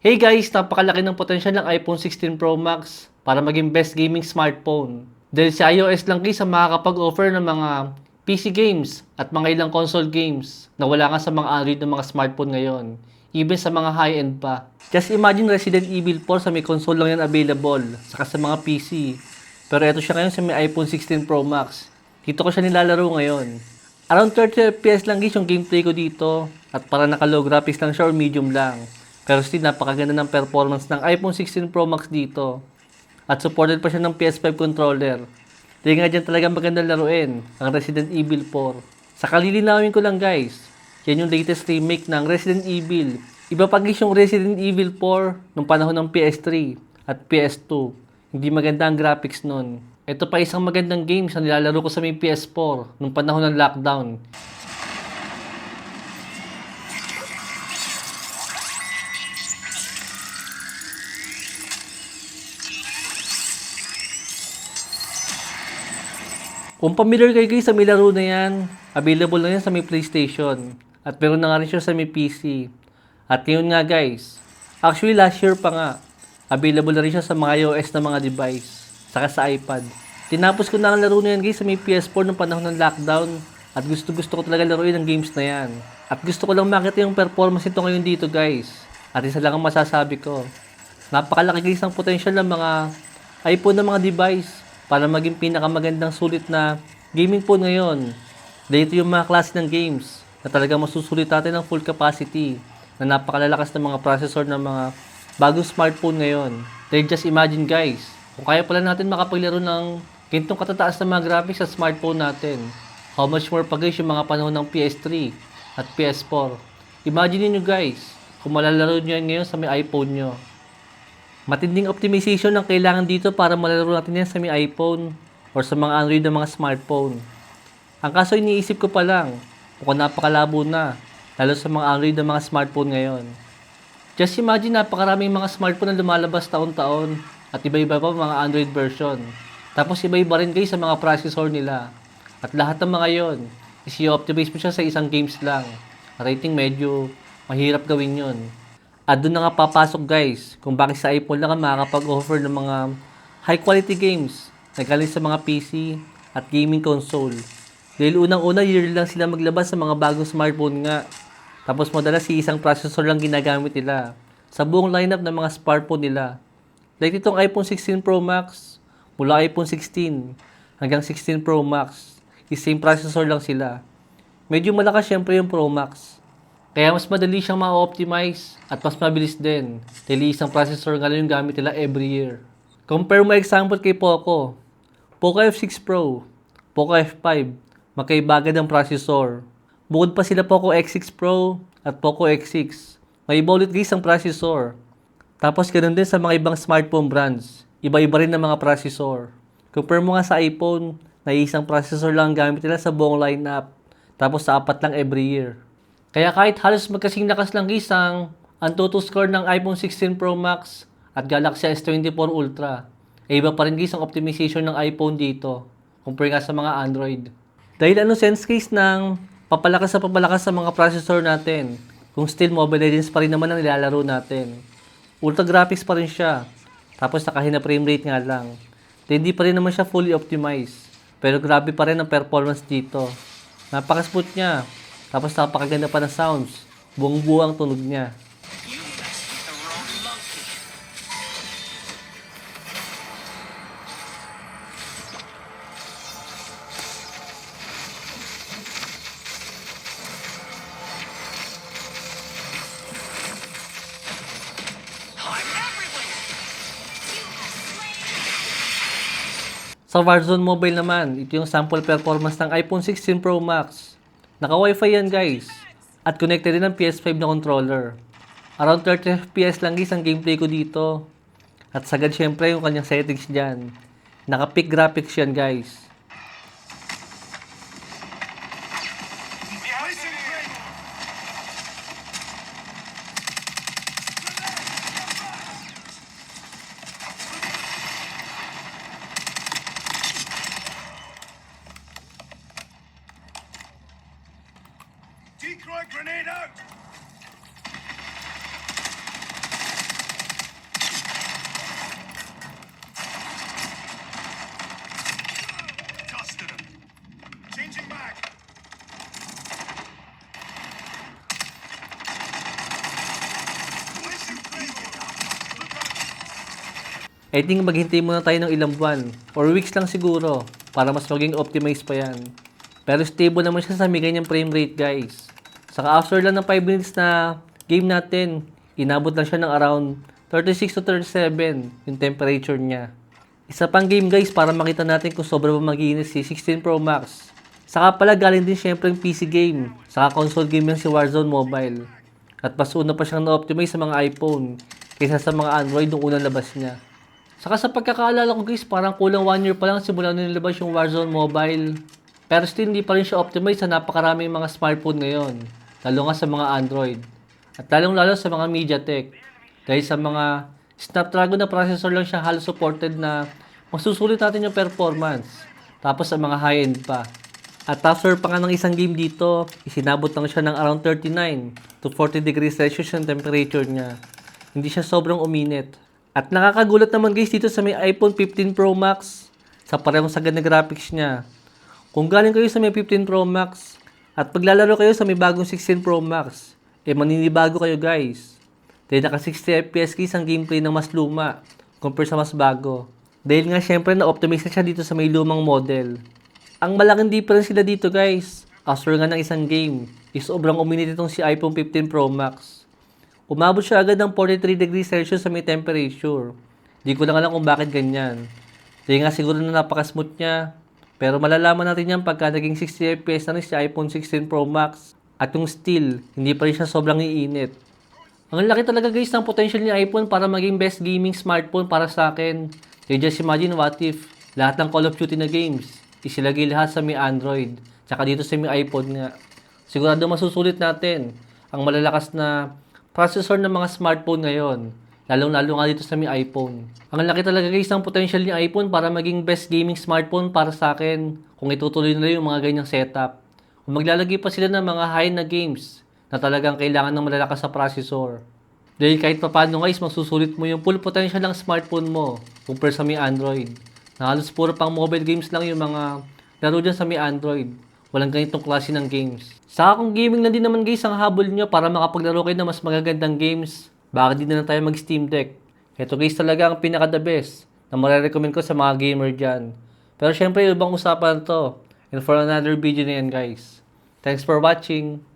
Hey guys, napakalaki ng potensyal ng iPhone 16 Pro Max para maging best gaming smartphone. Dahil si iOS lang ang makakapag-offer ng mga PC games at mga ilang console games na wala nga sa mga Android ng mga smartphone ngayon. Even sa mga high-end pa. Just imagine Resident Evil 4 sa may console lang yan available, saka sa mga PC. Pero eto siya ngayon sa may iPhone 16 Pro Max. Dito ko siya nilalaro ngayon. Around 30 FPS lang guys yung gameplay ko dito at para naka low graphics lang siya or medium lang. Pero still napakaganda ng performance ng iPhone 16 Pro Max dito. At supported pa siya ng PS5 controller. Dahil nga dyan talaga magandang laruin, ang Resident Evil 4. Sa kalilinawin ko lang guys, yan yung latest remake ng Resident Evil. Iba pa guys yung Resident Evil 4 nung panahon ng PS3 at PS2. Hindi maganda ang graphics nun. Ito pa isang magandang games na nilalaro ko sa may PS4 nung panahon ng lockdown. Kung familiar kayo sa may laro na yan, available na yan sa may PlayStation. At meron na nga rin siya sa may PC. At ngayon nga guys, actually last year pa nga, available na rin siya sa mga iOS na mga device, saka sa iPad. Tinapos ko na ang laro na yan guys sa may PS4 nung panahon ng lockdown. At gusto gusto ko talaga laruin ang games na yan. At gusto ko lang makita yung performance nito ngayon dito guys. At isa lang ang masasabi ko. Napakalaki guys ng potential ng mga iPhone na mga device para maging pinakamagandang sulit na gaming phone ngayon. Dahil ito yung mga klase ng games na talagang masusulit natin ng full capacity na napakalalakas ng mga processor ng mga bagong smartphone ngayon. Dahil just imagine guys, kung kaya pala natin makapaglaro ng ganitong katataas na mga graphics sa smartphone natin, how much more pa guys yung mga panahon ng PS3 at PS4. Imagine niyo guys, kung malalaro nyo yan ngayon sa may iPhone nyo. Matinding optimization ang kailangan dito para malalaro natin yan sa may iPhone or sa mga Android na mga smartphone. Ang kaso iniisip ko pa lang, kung napakalabo na, lalo sa mga Android na mga smartphone ngayon. Just imagine napakaraming mga smartphone na lumalabas taon-taon at iba-iba pa mga Android version. Tapos iba-iba rin kayo sa mga processor nila. At lahat ng mga yon is i-optimize mo siya sa isang games lang. Rating medyo mahirap gawin yon. At doon na nga papasok guys kung bakit sa iPhone lang ang makakapag-offer ng mga high quality games na galing sa mga PC at gaming console. Dahil unang-una year lang sila maglabas sa mga bagong smartphone nga. Tapos madalas si isang processor lang ginagamit nila sa buong lineup ng mga smartphone nila. Like itong iPhone 16 Pro Max, mula iPhone 16 hanggang 16 Pro Max, is same processor lang sila. Medyo malakas syempre yung Pro Max. Kaya mas madali siyang ma-optimize at mas mabilis din. Dahil isang processor nga lang yung gamit nila every year. Compare mo example kay Poco. Poco F6 Pro, Poco F5, magkaiba agad ang processor. Bukod pa sila Poco X6 Pro at Poco X6. May iba ulit guys ang processor. Tapos ganoon din sa mga ibang smartphone brands. Iba-iba rin ang mga processor. Compare mo nga sa iPhone, na isang processor lang ang gamit nila sa buong lineup. Tapos sa apat lang every year. Kaya kahit halos magkasing lakas lang guys ang Antutu score ng iPhone 16 Pro Max at Galaxy S24 Ultra, eh iba pa rin guys ang optimization ng iPhone dito compare nga sa mga Android. Dahil ano sense case ng papalakas sa papalakas sa mga processor natin kung still Mobile Legends pa rin naman ang nilalaro natin. Ultra graphics pa rin siya. Tapos nakahina frame rate nga lang. Dahil hindi pa rin naman siya fully optimized. Pero grabe pa rin ang performance dito. Napaka-smooth niya. Tapos napakaganda pa ng sounds. Buong-buo ang tunog niya. Sa Warzone Mobile naman, ito yung sample performance ng iPhone 16 Pro Max. Naka-Wi-Fi yan guys. At connected din ng PS5 na controller. Around 30 FPS lang guys ang gameplay ko dito. At sagad syempre yung kanyang settings dyan. Naka-peak graphics yan guys. I think maghintay muna tayo ng ilang buwan or weeks lang siguro para mas maging optimize pa yan. Pero stable naman siya sa may ganyang frame rate guys. Saka after lang ng 5 minutes na game natin, inabot lang siya ng around 36 to 37 yung temperature niya. Isa pang game guys para makita natin kung sobra ba maginis si 16 Pro Max. Saka pala galing din syempre yung PC game. Saka console game yan si Warzone Mobile. At mas una pa siyang na-optimize sa mga iPhone kaysa sa mga Android nung unang labas niya. Saka sa pagkakaalala ko guys, parang kulang 1 year pa lang simula nung nilabas yung Warzone Mobile. Pero still hindi pa rin siya optimize sa napakaraming mga smartphone ngayon. Lalo nga sa mga Android. At lalong lalo sa mga MediaTek. Dahil sa mga Snapdragon na processor lang siya halos supported na masusulit natin yung performance. Tapos sa mga high-end pa. At after pa nga ng isang game dito, isinabot lang siya ng around 39 to 40 degrees Celsius yung temperature niya. Hindi siya sobrang uminit. At nakakagulat naman guys dito sa may iPhone 15 Pro Max sa parehong sagad na graphics niya. Kung galing kayo sa may 15 Pro Max at paglalaro kayo sa may bagong 16 Pro Max, eh maninibago kayo guys. Dahil naka 60 FPS guys ang gameplay ng mas luma compare sa mas bago. Dahil nga syempre na-optimize na siya dito sa may lumang model. Ang malaking difference sila dito guys, after nga ng isang game, is sobrang uminit itong si iPhone 15 Pro Max. Umabot siya agad ng 43 degrees Celsius sa may temperature. Di ko lang alam kung bakit ganyan. Dahil nga siguro na napaka-smooth niya. Pero malalaman natin yan pagka naging 60 FPS na rin si iPhone 16 Pro Max. At yung still, hindi pa rin siya sobrang iinit. Ang laki talaga guys ng potential ni iPhone para maging best gaming smartphone para sa akin. You just imagine what if lahat ng Call of Duty na games isilagay lahat sa may Android tsaka dito sa may iPhone nga. Sigurado masusulit natin ang malalakas na processor ng mga smartphone ngayon. Lalong-lalo nga dito sa may iPhone. Ang laki talaga guys ng potential ni iPhone para maging best gaming smartphone para sa akin kung itutuloy nila yung mga ganyang setup. Kung maglalagay pa sila ng mga high na games na talagang kailangan ng malalakas sa processor. Dahil kahit pa paano guys, masusulit mo yung full potential ng smartphone mo compare sa may Android. Na halos puro pang mobile games lang yung mga laro dyan sa may Android. Walang ganitong klase ng games. Saka kung gaming na din naman guys ang habol nyo para makapaglaro kayo ng mas magagandang games, bakit di na lang tayo mag Steam Deck? Ito guys talaga ang pinaka the best na marirecommend ko sa mga gamer dyan. Pero syempre ibang usapan to. And for another video na yan guys. Thanks for watching.